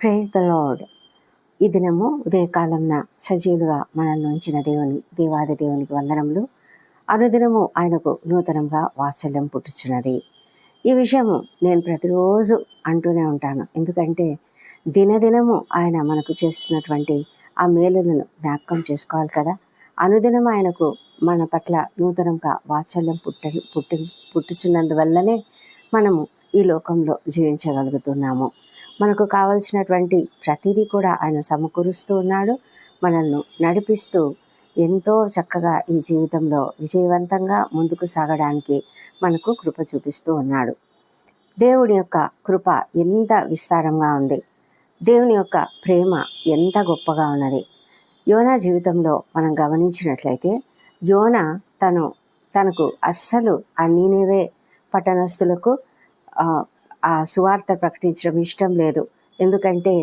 Praise the lord ఈ దినము ఉదయకాలంన సజీవులుగా మనల్ని ఉంచిన దేవుని దేవాది దేవునికి వందనములు. అనుదినము ఆయనకు నూతనంగా వాత్సల్యం పుట్టుచున్నది. ఈ విషయము నేను ప్రతిరోజు అంటూనే ఉంటాను. ఎందుకంటే దినదినము ఆయన మనకు చేస్తున్నటువంటి ఆ మేలులను జ్ఞాపకం చేసుకోవాలి కదా. అనుదినం ఆయనకు మన పట్ల నూతనంగా వాత్సల్యం పుట్ట పుట్టి పుట్టుచున్నందువల్లనే మనము ఈ లోకంలో జీవించగలుగుతున్నాము. మనకు కావలసినటువంటి ప్రతిదీ కూడా ఆయన సమకూరుస్తూ ఉన్నాడు మనల్ని నడిపిస్తూ ఎంతో చక్కగా ఈ జీవితంలో విజయవంతంగా ముందుకు సాగడానికి మనకు కృప చూపిస్తూ ఉన్నాడు. దేవుడి యొక్క కృప ఎంత విస్తారంగా ఉంది. దేవుని యొక్క ప్రేమ ఎంత గొప్పగా ఉన్నది. యోనా జీవితంలో మనం గమనించినట్లయితే యోన తను తనకు అస్సలు ఆ నీనేవే పట్టణస్థులకు ఆ, సువార్త ప్రకటించడం ఇష్టం లేదు. ఎందుకంటే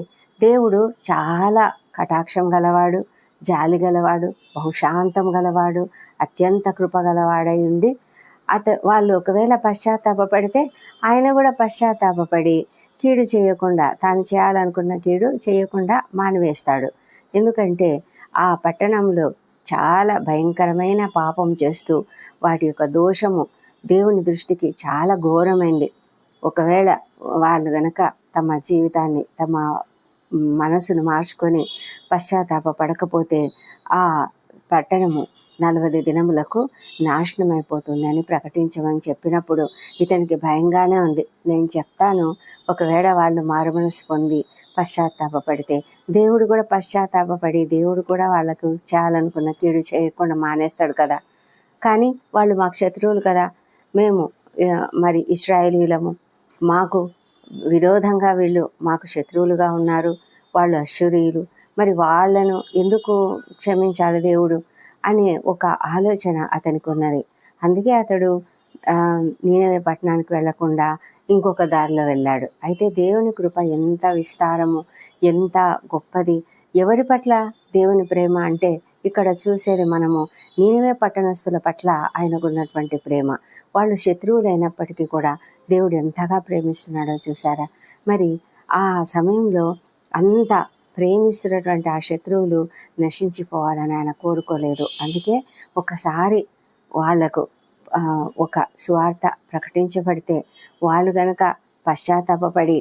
దేవుడు చాలా కటాక్షం గలవాడు జాలి గలవాడు బహుశాంతం గలవాడు అత్యంత కృప గలవాడై ఉండి అత వాళ్ళు ఒకవేళ పశ్చాత్తాపడితే ఆయన కూడా పశ్చాత్తాపపడి కీడు చేయకుండా తాను చేయాలనుకున్న కీడు చేయకుండా మానివేస్తాడు. ఎందుకంటే ఆ పట్టణంలో చాలా భయంకరమైన పాపం చేస్తూ వాటి యొక్క దోషము దేవుని దృష్టికి చాలా ఘోరమైంది. ఒకవేళ వాళ్ళు గనక తమ జీవితాన్ని తమ మనసును మార్చుకొని పశ్చాత్తాప పడకపోతే ఆ పట్టణము నలభై దినములకు నాశనం ప్రకటించమని చెప్పినప్పుడు ఇతనికి భయంగానే ఉంది. నేను చెప్తాను ఒకవేళ వాళ్ళు మారుమనసు పొంది పశ్చాత్తాపపడితే దేవుడు కూడా పశ్చాత్తాపపడి దేవుడు కూడా వాళ్ళకు చేయాలనుకున్న కీడు చేయకుండా మానేస్తాడు కదా. కానీ వాళ్ళు మాకు శత్రువులు కదా. మేము మరి ఇస్రాయేలీలము మాకు విరోధంగా వీళ్ళు మాకు శత్రువులుగా ఉన్నారు. వాళ్ళు అశ్వరీయులు మరి వాళ్ళను ఎందుకు క్షమించాలి దేవుడు అనే ఒక ఆలోచన అతనికి ఉన్నది అందుకే అతడు నీనవే పట్టణానికి వెళ్ళకుండా ఇంకొక దారిలో వెళ్ళాడు. అయితే దేవుని కృప ఎంత విస్తారము ఎంత గొప్పది. ఎవరి పట్ల దేవుని ప్రేమ అంటే ఇక్కడ చూసేది మనము నీనవే పట్టణస్థుల పట్ల ఆయనకున్నటువంటి ప్రేమ. వాళ్ళు శత్రువులైనప్పటికీ కూడా దేవుడు ఎంతగా ప్రేమిస్తున్నాడో చూసారా? మరి ఆ సమయంలో అంత ప్రేమిస్తున్నటువంటి ఆ శత్రువులు నశించిపోవాలని ఆయన కోరుకోలేదు. అందుకే ఒకసారి వాళ్ళకు ఒక స్వార్థ ప్రకటించబడితే వాళ్ళు గనక పశ్చాత్తాపడి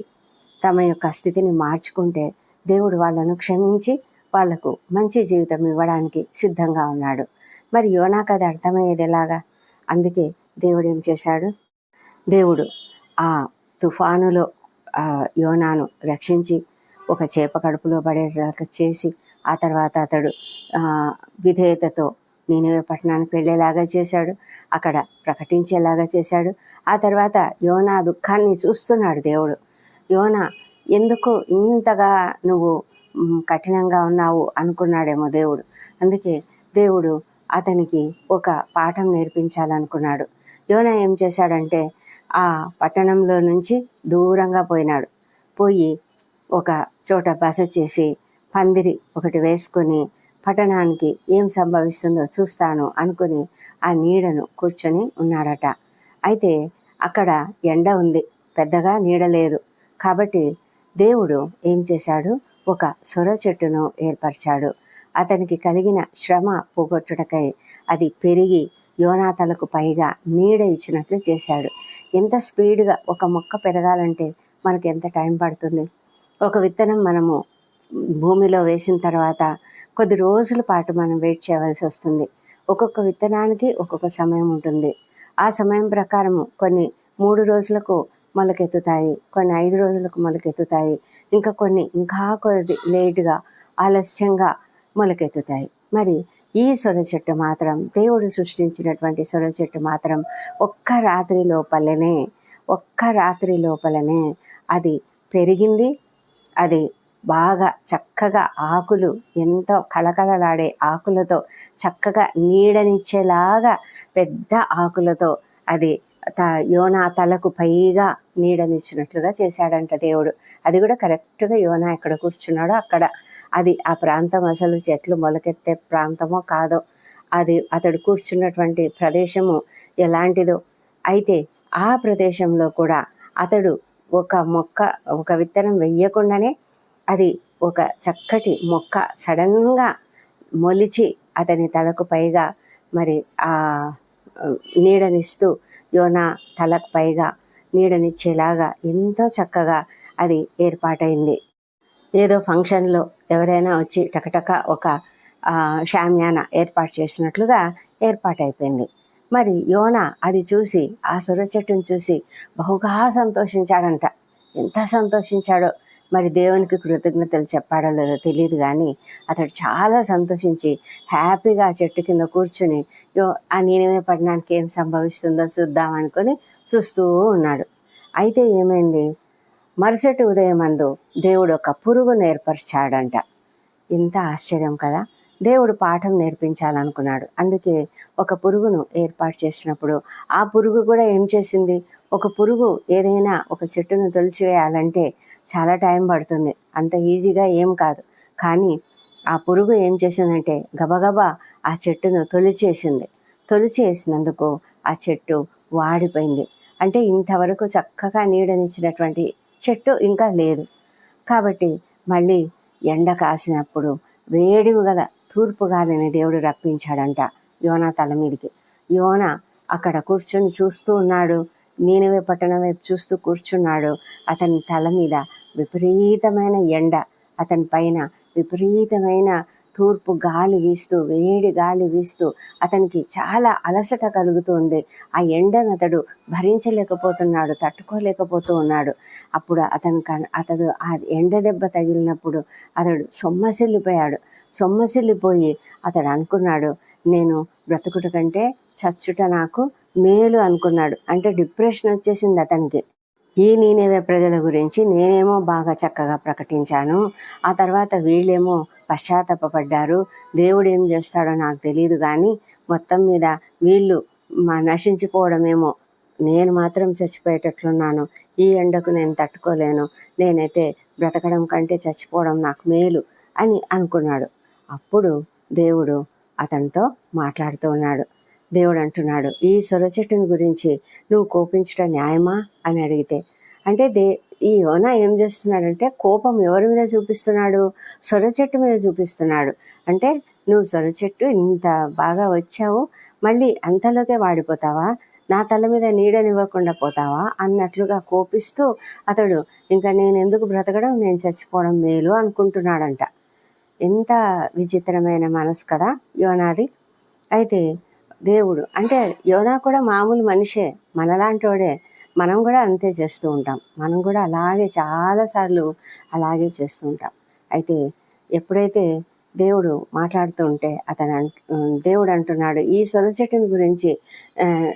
తమ యొక్క స్థితిని మార్చుకుంటే దేవుడు వాళ్ళను క్షమించి వాళ్ళకు మంచి జీవితం ఇవ్వడానికి సిద్ధంగా ఉన్నాడు. మరి యోనాకు అది అర్థమయ్యేది ఎలాగా? అందుకే దేవుడు ఏం చేశాడు? దేవుడు ఆ తుఫానులో యోనాను రక్షించి ఒక చేప కడుపులో పడేలాగా చేసి ఆ తర్వాత అతడు విధేయతతో నేనేవే పట్టణానికి వెళ్ళేలాగా చేశాడు. అక్కడ ప్రకటించేలాగా చేశాడు. ఆ తర్వాత యోనా దుఃఖాన్ని చూస్తున్నాడు దేవుడు. యోనా ఎందుకు ఇంతగా నువ్వు కఠినంగా ఉన్నావు అనుకున్నాడేమో దేవుడు. అందుకే దేవుడు అతనికి ఒక పాఠం నేర్పించాలనుకున్నాడు. యోనా ఏం చేశాడంటే ఆ పట్టణంలో నుంచి దూరంగా పోయినాడు. పోయి ఒక చోట బస చేసి పందిరి ఒకటి వేసుకొని పట్టణానికి ఏం సంభవిస్తుందో చూస్తాను అనుకుని ఆ నీడను కూర్చొని ఉన్నాడట. అయితే అక్కడ ఎండ ఉంది. పెద్దగా నీడ లేదు. కాబట్టి దేవుడు ఏం చేశాడు? ఒక సొర చెట్టును ఏర్పరిచాడు. అతనికి కలిగిన శ్రమ పోగొట్టుటకై అది పెరిగి యోనాతలకు పైగా నీడ ఇచ్చినట్లు చేశాడు. ఎంత స్పీడ్గా ఒక మొక్క పెరగాలంటే మనకి ఎంత టైం పడుతుంది? ఒక విత్తనం మనము భూమిలో వేసిన తర్వాత కొద్ది రోజుల పాటు మనం వెయిట్ చేయవలసి వస్తుంది. ఒక్కొక్క విత్తనానికి ఒక్కొక్క సమయం ఉంటుంది. ఆ సమయం ప్రకారము కొన్ని మూడు రోజులకు మొలకెత్తుతాయి కొన్ని ఐదు రోజులకు మొలకెత్తుతాయి ఇంకా కొన్ని ఇంకా కొద్ది లేటుగా ఆలస్యంగా మొలకెత్తుతాయి. మరి ఈ సొర చెట్టు మాత్రం దేవుడు సృష్టించినటువంటి సొర చెట్టు మాత్రం ఒక్క రాత్రి లోపలనే ఒక్క రాత్రి లోపలనే అది పెరిగింది. అది బాగా చక్కగా ఆకులు ఎంతో కలకలలాడే ఆకులతో చక్కగా నీడనిచ్చేలాగా పెద్ద ఆకులతో అది త యోనా తలకు పైగా నీడనిచ్చినట్లుగా చేశాడంట దేవుడు. అది కూడా కరెక్ట్గా యోనా ఎక్కడ కూర్చున్నాడో అక్కడ అది ఆ ప్రాంతం అసలు చెట్లు మొలకెత్తే ప్రాంతమో కాదో అది అతడు కూర్చున్నటువంటి ప్రదేశము ఎలాంటిదో. అయితే ఆ ప్రదేశంలో కూడా అతడు ఒక మొక్క ఒక విత్తనం వెయ్యకుండానే అది ఒక చక్కటి మొక్క సడన్గా మొలిచి అతని తలకు పైగా మరి ఆ నీడనిస్తూ యోనా తలకు పైగా నీడనిచ్చేలాగా ఎంతో చక్కగా అది ఏర్పాటైంది. ఏదో ఫంక్షన్లో ఎవరైనా వచ్చి టకటక ఒక షామ్యాన ఏర్పాటు చేసినట్లుగా ఏర్పాటైపోయింది. మరి యోన అది చూసి ఆ సొర చెట్టును చూసి బహుగా సంతోషించాడంట. ఎంత సంతోషించాడో. మరి దేవునికి కృతజ్ఞతలు చెప్పాడో లేదో తెలియదు కానీ అతడు చాలా సంతోషించి హ్యాపీగా ఆ చెట్టు కింద కూర్చుని యో ఆ నేనేమే పట్టణానికి ఏం సంభవిస్తుందో చూద్దాం అనుకొని చూస్తూ ఉన్నాడు. అయితే ఏమైంది? మరుసటి ఉదయం అందు దేవుడు ఒక పురుగును ఏర్పరిచాడంట. ఇంత ఆశ్చర్యం కదా? దేవుడు పాఠం నేర్పించాలనుకున్నాడు. అందుకే ఒక పురుగును ఏర్పాటు చేసినప్పుడు ఆ పురుగు కూడా ఏం చేసింది? ఒక పురుగు ఏదైనా ఒక చెట్టును తొలిచివేయాలంటే చాలా టైం పడుతుంది. అంత ఈజీగా ఏం కాదు. కానీ ఆ పురుగు ఏం చేసిందంటే గబగబా ఆ చెట్టును తొలిచేసింది. తొలిచేసినందుకు ఆ చెట్టు వాడిపోయింది. అంటే ఇంతవరకు చక్కగా నీడనిచ్చినటువంటి చెట్టు ఇంకా లేదు. కాబట్టి మళ్ళీ ఎండ కాసినప్పుడు వేడివి గల తూర్పు గాలిని దేవుడు రప్పించాడంట యోనా తల మీదకి. యోన అక్కడ కూర్చొని చూస్తూ ఉన్నాడు. నీనవే పట్టణం వైపు చూస్తూ కూర్చున్నాడు. అతని తల మీద విపరీతమైన ఎండ అతని పైన విపరీతమైన తూర్పు గాలి వీస్తూ వేడి గాలి వీస్తూ అతనికి చాలా అలసట కలుగుతుంది. ఆ ఎండను అతడు భరించలేకపోతున్నాడు తట్టుకోలేకపోతూ ఉన్నాడు అప్పుడు అతను అతడు ఆ ఎండ దెబ్బ తగిలినప్పుడు అతడు సొమ్మసిల్లిపోయాడు. సొమ్మసిల్లిపోయి అతడు అనుకున్నాడు నేను బ్రతుకుట కంటే చచ్చుట నాకు మేలు అనుకున్నాడు. అంటే డిప్రెషన్ వచ్చేసింది అతనికి. ఈ నేనేవే ప్రజల గురించి నేనేమో బాగా చక్కగా ప్రకటించాను. ఆ తర్వాత వీళ్ళేమో పశ్చాత్తాపడ్డారు. దేవుడు ఏం చేస్తాడో నాకు తెలియదు కానీ మొత్తం మీద వీళ్ళు మా నశించిపోవడమేమో నేను మాత్రం చచ్చిపోయేటట్లున్నాను. ఈ ఎండకు నేను తట్టుకోలేను. నేనైతే బ్రతకడం కంటే చచ్చిపోవడం నాకు మేలు అని అనుకున్నాడు. అప్పుడు దేవుడు అతనితో మాట్లాడుతూ ఉన్నాడు. దేవుడు అంటున్నాడు ఈ సొర చెట్టుని గురించి నువ్వు కోపించడం న్యాయమా? అని అడిగితే అంటే దే ఈ యోన ఏం చేస్తున్నాడంటే కోపం ఎవరి మీద చూపిస్తున్నాడు? సొర చెట్టు మీద చూపిస్తున్నాడు. అంటే నువ్వు సొర చెట్టు ఇంత బాగా వచ్చావు మళ్ళీ అంతలోకే వాడిపోతావా? నా తల మీద నీడనివ్వకుండా పోతావా? అన్నట్లుగా కోపిస్తూ అతడు ఇంకా నేను ఎందుకు బ్రతకడం? నేను చచ్చిపోవడం మేలు అనుకుంటున్నాడంట. ఎంత విచిత్రమైన మనసు కదా యోనాది. అయితే దేవుడు అంటే యోనా కూడా మామూలు మనిషే మనలాంటోడే. మనం కూడా అంతే చేస్తూ ఉంటాం. మనం కూడా అలాగే చాలాసార్లు అలాగే చేస్తూ ఉంటాం. అయితే ఎప్పుడైతే దేవుడు మాట్లాడుతూ ఉంటే అతను దేవుడు అంటున్నాడు ఈ సొర చెట్టుని గురించి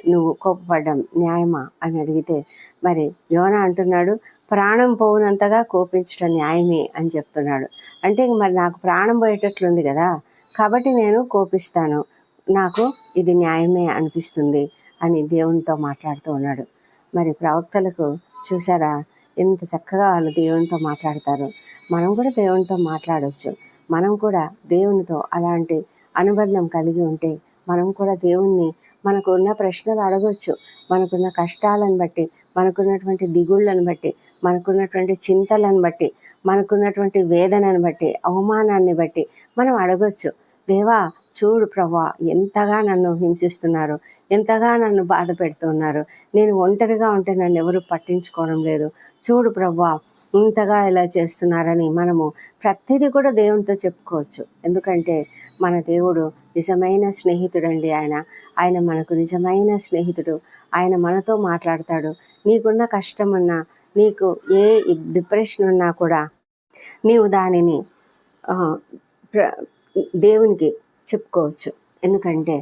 నువ్వు కోపపడ్డం న్యాయమా? అని అడిగితే మరి యోన అంటున్నాడు ప్రాణం పోవునంతగా కోపించడం న్యాయమే అని చెప్తున్నాడు. అంటే మరి నాకు ప్రాణం పోయేటట్లుంది కదా కాబట్టి నేను కోపిస్తాను. నాకు ఇది న్యాయమే అనిపిస్తుంది అని దేవునితో మాట్లాడుతూ ఉన్నాడు. మరి ప్రవక్తలకు చూసారా? ఎంత చక్కగా వాళ్ళు దేవునితో మాట్లాడతారు. మనం కూడా దేవునితో మాట్లాడవచ్చు మనం కూడా దేవునితో అలాంటి అనుబంధం కలిగి ఉంటే మనం కూడా దేవుణ్ణి మనకు ఉన్న ప్రశ్నలు అడగవచ్చు మనకున్న కష్టాలను బట్టి మనకున్నటువంటి దిగుళ్ళను బట్టి మనకున్నటువంటి చింతలను బట్టి మనకున్నటువంటి వేదనను బట్టి అవమానాన్ని బట్టి మనం అడగవచ్చు దేవా చూడు ప్రభా ఎంతగా నన్ను హింసిస్తున్నారు ఎంతగా నన్ను బాధ పెడుతున్నారు. నేను ఒంటరిగా ఉంటే నన్ను ఎవరు పట్టించుకోవడం లేదు. చూడు ప్రభా ఇంతగా ఇలా చేస్తున్నారని మనము ప్రతిదీ కూడా దేవునితో చెప్పుకోవచ్చు. ఎందుకంటే మన దేవుడు నిజమైన స్నేహితుడండి ఆయన. ఆయన మనకు నిజమైన స్నేహితుడు. ఆయన మనతో మాట్లాడతాడు. నీకున్న కష్టం ఉన్నా నీకు ఏ డిప్రెషన్ ఉన్నా కూడా నీవు దానిని దేవునికి చెప్పుకోవచ్చు. ఎందుకంటే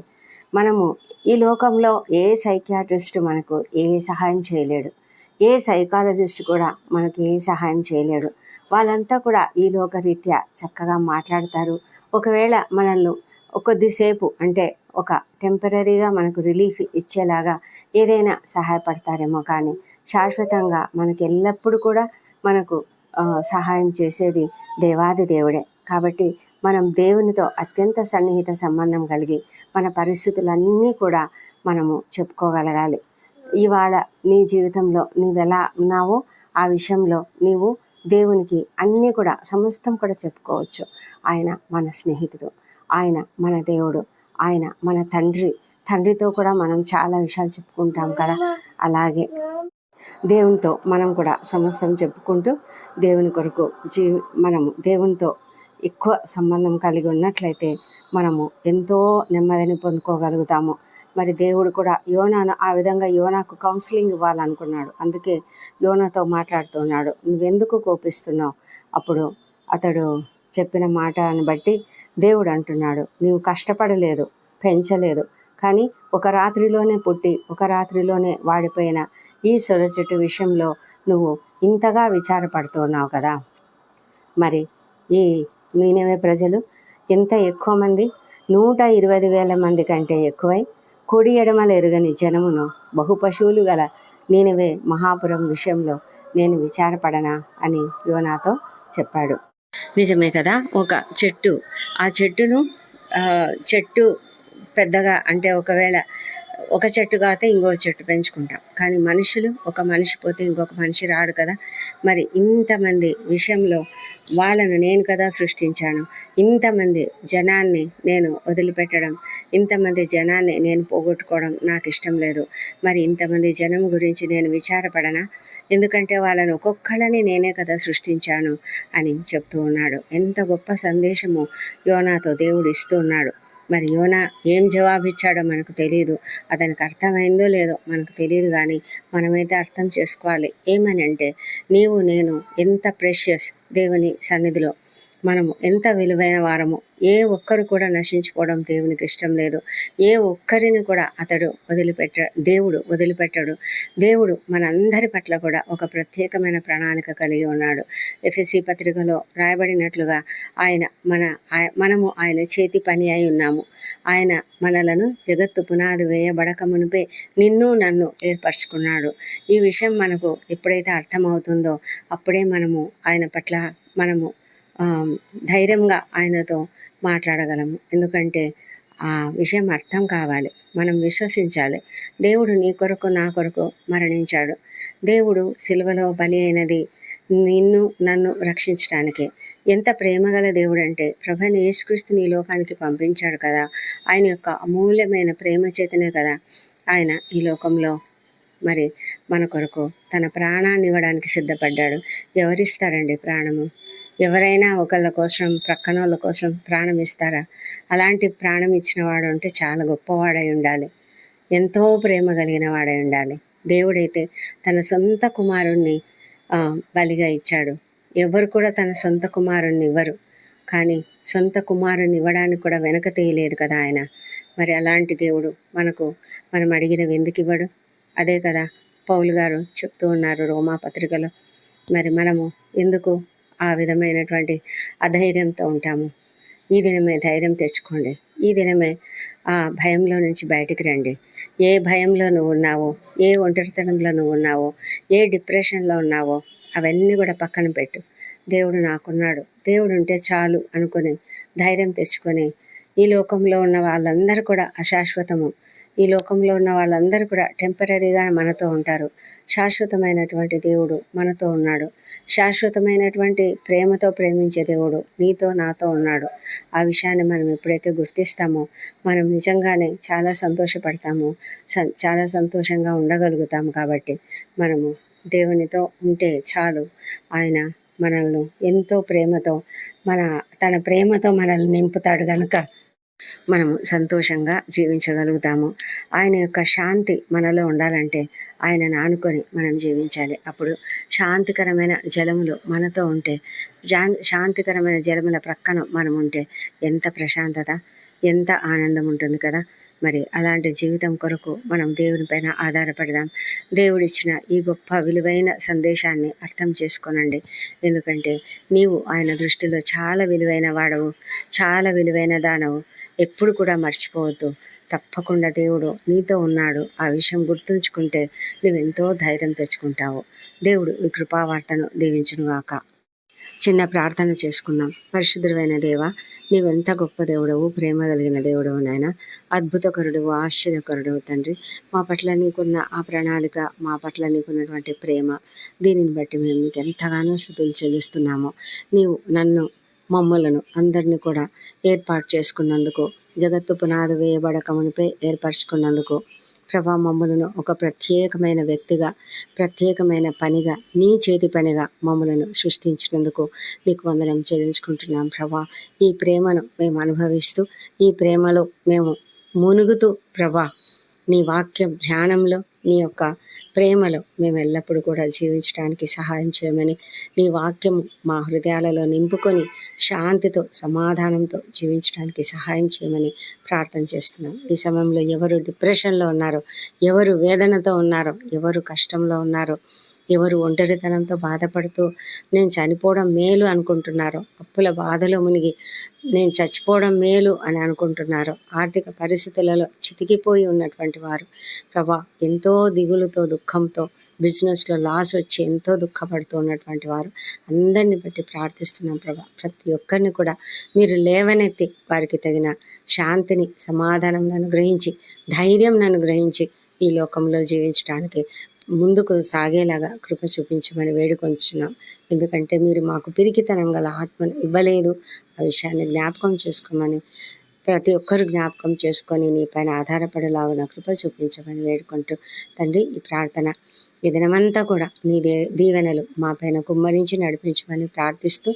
మనము ఈ లోకంలో ఏ సైకియాట్రిస్ట్ మనకు ఏ సహాయం చేయలేడు. ఏ సైకాలజిస్ట్ కూడా మనకి ఏ సహాయం చేయలేడు. వాళ్ళంతా కూడా ఈ లోకరీత్యా చక్కగా మాట్లాడతారు. ఒకవేళ మనల్ని కొద్దిసేపు అంటే ఒక టెంపరీగా మనకు రిలీఫ్ ఇచ్చేలాగా ఏదైనా సహాయపడతారేమో కానీ శాశ్వతంగా మనకి ఎల్లప్పుడూ కూడా మనకు సహాయం చేసేది దేవాది దేవుడే. కాబట్టి మనం దేవునితో అత్యంత సన్నిహిత సంబంధం కలిగి మన పరిస్థితులన్నీ కూడా మనము చెప్పుకోగలగాలి. ఇవాళ నీ జీవితంలో నీవు ఎలా ఉన్నావో ఆ విషయంలో నీవు దేవునికి అన్నీ కూడా సమస్తం కూడా చెప్పుకోవచ్చు. ఆయన మన స్నేహితుడు ఆయన మన దేవుడు ఆయన మన తండ్రి. తండ్రితో కూడా మనం చాలా విషయాలు చెప్పుకుంటాం కదా. అలాగే దేవునితో మనం కూడా సమస్తం చెప్పుకుంటూ దేవుని కొరకు జీ మనము దేవునితో ఎక్కువ సంబంధం కలిగి ఉన్నట్లయితే మనము ఎంతో నెమ్మదిని పొందుకోగలుగుతాము. మరి దేవుడు కూడా యోనాను ఆ విధంగా యోనాకు కౌన్సిలింగ్ ఇవ్వాలనుకున్నాడు. అందుకే యోనాతో మాట్లాడుతున్నాడు. నువ్వెందుకు కోపిస్తున్నావు? అప్పుడు అతడు చెప్పిన మాటను బట్టి దేవుడు అంటున్నాడు నీవు కష్టపడలేదు పెంచలేదు. కానీ ఒక రాత్రిలోనే పుట్టి ఒక రాత్రిలోనే వాడిపోయిన ఈ సొర చెట్టు విషయంలో నువ్వు ఇంతగా విచారపడుతున్నావు కదా. మరి ఈ నీనవే ప్రజలు. ఎంత ఎక్కువ మంది? నూట ఇరవై వేల మంది కంటే ఎక్కువై కుడి ఎడమలు ఎరుగని జనమును బహు పశువులు గల నేనువే మహాపురం విషయంలో నేను విచారపడనా అని యోనాతో చెప్పాడు. నిజమే కదా? ఒక చెట్టు. ఆ చెట్టును చెట్టు పెద్దగా అంటే ఒకవేళ ఒక చెట్టు కాతే ఇంకో చెట్టు పెంచుకుంటాం. కానీ మనుషులు ఒక మనిషి పోతే ఇంకొక మనిషి రాడు కదా. మరి ఇంతమంది విషయంలో వాళ్ళను నేను కదా సృష్టించాను. ఇంతమంది జనాన్ని నేను వదిలిపెట్టడం ఇంతమంది జనాన్ని నేను పోగొట్టుకోవడం నాకు ఇష్టం లేదు. మరి ఇంతమంది జనం గురించి నేను విచారపడనా? ఎందుకంటే వాళ్ళని ఒక్కొక్కళ్ళని నేనే కదా సృష్టించాను అని చెప్తూ ఉన్నాడు. ఎంత గొప్ప సందేశము యోనాతో దేవుడు ఇస్తూ ఉన్నాడు. మరి యోనా ఏం జవాబిచ్చాడో మనకు తెలియదు అతనికి అర్థమైందో లేదో మనకు తెలియదు కానీ మనమైతే అర్థం చేసుకోవాలి. ఏమని అంటే నీవు నేను ఎంత ప్రెషియస్ దేవుని సన్నిధిలో మనము ఎంత విలువైన వారము ఏ ఒక్కరు కూడా నశించుకోవడం దేవునికి ఇష్టం లేదు. ఏ ఒక్కరిని కూడా అతడు వదిలిపెట్ట దేవుడు వదిలిపెట్టాడు. దేవుడు మనందరి పట్ల కూడా ఒక ప్రత్యేకమైన ప్రణాళిక కలిగి ఉన్నాడు. ఎఫ్ఎస్సి పత్రికలో రాయబడినట్లుగా ఆయన మన మనము ఆయన చేతి పని అయి ఉన్నాము. ఆయన మనలను జగత్తు పునాది వేయబడక మునిపే నిన్ను నన్ను ఏర్పరచుకున్నాడు. ఈ విషయం మనకు ఎప్పుడైతే అర్థమవుతుందో అప్పుడే మనము ఆయన పట్ల మనము ధైర్యంగా ఆయనతో మాట్లాడగలము. ఎందుకంటే ఆ విషయం అర్థం కావాలి. మనం విశ్వసించాలి. దేవుడు నీ కొరకు నా కొరకు మరణించాడు. దేవుడు సిలువలో బలి అయినది నిన్ను నన్ను రక్షించడానికి ఎంత ప్రేమగల దేవుడు అంటే ప్రభని యేసుక్రీస్తుని ఈ లోకానికి పంపించాడు కదా. ఆయన యొక్క అమూల్యమైన ప్రేమ చేతనే కదా ఆయన ఈ లోకంలో మరి మన కొరకు తన ప్రాణాన్ని ఇవ్వడానికి సిద్ధపడ్డాడు. ఎవరిస్తారండి ప్రాణము? ఎవరైనా ఒకళ్ళ కోసం ప్రక్కన వాళ్ళ కోసం ప్రాణం ఇస్తారా? అలాంటి ప్రాణం ఇచ్చిన వాడు అంటే చాలా గొప్పవాడై ఉండాలి. ఎంతో ప్రేమ కలిగిన వాడై ఉండాలి. దేవుడైతే తన సొంత కుమారుణ్ణి బలిగా ఇచ్చాడు. ఎవరు కూడా తన సొంత కుమారుణ్ణి ఇవ్వరు. కానీ సొంత కుమారుని ఇవ్వడానికి కూడా వెనక తీయలేదు కదా ఆయన. మరి అలాంటి దేవుడు మనకు మనం అడిగినవి ఎందుకు ఇవ్వడు? అదే కదా పౌలు గారు చెప్తూ ఉన్నారు రోమా పత్రికలో. మరి మనము ఎందుకు ఆ విధమైనటువంటి అధైర్యంతో ఉంటాము. ఈ దినమే ధైర్యం తెచ్చుకోండి. ఈ దినమే ఆ భయంలో నుంచి బయటికి రండి. ఏ భయంలో నువ్వు ఉన్నావో ఏ ఒంటరితనంలో నువ్వు ఉన్నావో ఏ డిప్రెషన్లో ఉన్నావో అవన్నీ కూడా పక్కన పెట్టు. దేవుడు నాకున్నాడు. దేవుడు ఉంటే చాలు అనుకొని ధైర్యం తెచ్చుకొని ఈ లోకంలో ఉన్న వాళ్ళందరూ కూడా అశాశ్వతము ఈ లోకంలో ఉన్న వాళ్ళందరూ కూడా టెంపరీగా మనతో ఉంటారు. శాశ్వతమైనటువంటి దేవుడు మనతో ఉన్నాడు. శాశ్వతమైనటువంటి ప్రేమతో ప్రేమించే దేవుడు నీతో నాతో ఉన్నాడు. ఆ విషయాన్ని మనం ఎప్పుడైతే గుర్తిస్తామో మనం నిజంగానే చాలా సంతోషపడతాము. స- చాలా సంతోషంగా ఉండగలుగుతాము కాబట్టి మనము దేవునితో ఉంటే చాలు. ఆయన మనల్ని ఎంతో ప్రేమతో మన తన ప్రేమతో మనల్ని నింపుతాడు కనుక మనము సంతోషంగా జీవించగలుగుతాము. ఆయన యొక్క శాంతి మనలో ఉండాలంటే ఆయనను ఆనుకొని మనం జీవించాలి. అప్పుడు శాంతికరమైన జలములు మనతో ఉంటే శాంతికరమైన జలముల ప్రక్కన మనం ఉంటే ఎంత ప్రశాంతత ఎంత ఆనందం ఉంటుంది కదా! మరి అలాంటి జీవితం కొరకు మనం దేవునిపైన ఆధారపడదాం. దేవుడిచ్చిన ఈ గొప్ప విలువైన సందేశాన్ని అర్థం చేసుకోనండి. ఎందుకంటే నీవు ఆయన దృష్టిలో చాలా విలువైన వాడవు చాలా విలువైన దానవు. ఎప్పుడు కూడా మర్చిపోవద్దు. తప్పకుండా దేవుడు నీతో ఉన్నాడు. ఆ విషయం గుర్తుంచుకుంటే నువ్వు ఎంతో ధైర్యం తెచ్చుకుంటావు. దేవుడు ఈ కృపావార్తను దీవించునుగాక. చిన్న ప్రార్థన చేసుకుందాం. పరిశుద్ధమైన దేవ నీవెంత గొప్ప దేవుడవు ప్రేమ కలిగిన దేవుడవు నాయన. అద్భుతకరుడు ఆశ్చర్యకరుడవు తండ్రి. మా పట్ల నీకున్న ఆ ప్రణాళిక మా పట్ల నీకున్నటువంటి ప్రేమ దీనిని బట్టి మేము నీకు ఎంతగానో స్థుతులు చెల్లిస్తున్నాము. నీవు నన్ను మమ్మలను అందరినీ కూడా ఏర్పాటు చేసుకున్నందుకు జగత్తు పునాది వేయబడక మునిపే ఏర్పరచుకున్నందుకు ప్రభా మమ్మలను ఒక ప్రత్యేకమైన వ్యక్తిగా ప్రత్యేకమైన పనిగా నీ చేతి పనిగా మమ్మలను సృష్టించినందుకు నీకు వందనం చెల్లించుకుంటున్నాం ప్రభా. ఈ ప్రేమను మేము అనుభవిస్తూ ఈ ప్రేమలో మేము మునుగుతూ ప్రభా నీ వాక్యం ధ్యానంలో నీ యొక్క ప్రేమలో మేము ఎల్లప్పుడూ కూడా జీవించడానికి సహాయం చేయమని నీ వాక్యము మా హృదయాలలో నింపుకొని శాంతితో సమాధానంతో జీవించడానికి సహాయం చేయమని ప్రార్థన చేస్తున్నాం. ఈ సమయంలో ఎవరు డిప్రెషన్లో ఉన్నారో ఎవరు వేదనతో ఉన్నారో ఎవరు కష్టంలో ఉన్నారో ఎవరు ఒంటరితనంతో బాధపడుతూ నేను చనిపోవడం మేలు అనుకుంటున్నారో అప్పుల బాధలో మునిగి నేను చచ్చిపోవడం మేలు అని అనుకుంటున్నారు ఆర్థిక పరిస్థితులలో చితికిపోయి ఉన్నటువంటి వారు. ప్రభా ఎంతో దిగులుతో దుఃఖంతో బిజినెస్లో లాస్ వచ్చి ఎంతో దుఃఖపడుతూ ఉన్నటువంటి వారు అందరిని బట్టి ప్రార్థిస్తున్నాం ప్రభా. ప్రతి ఒక్కరిని కూడా మీరు లేవనెత్తి వారికి తగిన శాంతిని సమాధానం అనుగ్రహించి ధైర్యం అనుగ్రహించి ఈ లోకంలో జీవించడానికి ముందుకు సాగేలాగా కృప చూపించమని వేడుకొంచున్నాం ఎందుకంటే మీరు మాకు పిరికితనం గల ఆత్మను ఇవ్వలేదు. ఆ విషయాన్ని జ్ఞాపకం చేసుకోమని ప్రతి ఒక్కరు జ్ఞాపకం చేసుకొని నీ పైన ఆధారపడేలాగా కృప చూపించమని వేడుకుంటూ తండ్రి ఈ ప్రార్థన ఈ దినమంతా కూడా నీ దే దీవెనలు మా పైన కుమ్మరించి నడిపించమని ప్రార్థిస్తూ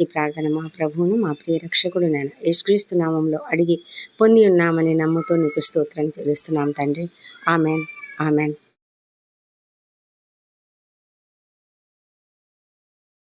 ఈ ప్రార్థన మా ప్రభువును మా ప్రియ రక్షకుడు నేను యేసుక్రీస్తు నామంలో అడిగి పొంది ఉన్నామని నమ్ముతూ నీకు స్తోత్రం తెలుస్తున్నాం తండ్రి. ఆమెన్. ఆమెన్.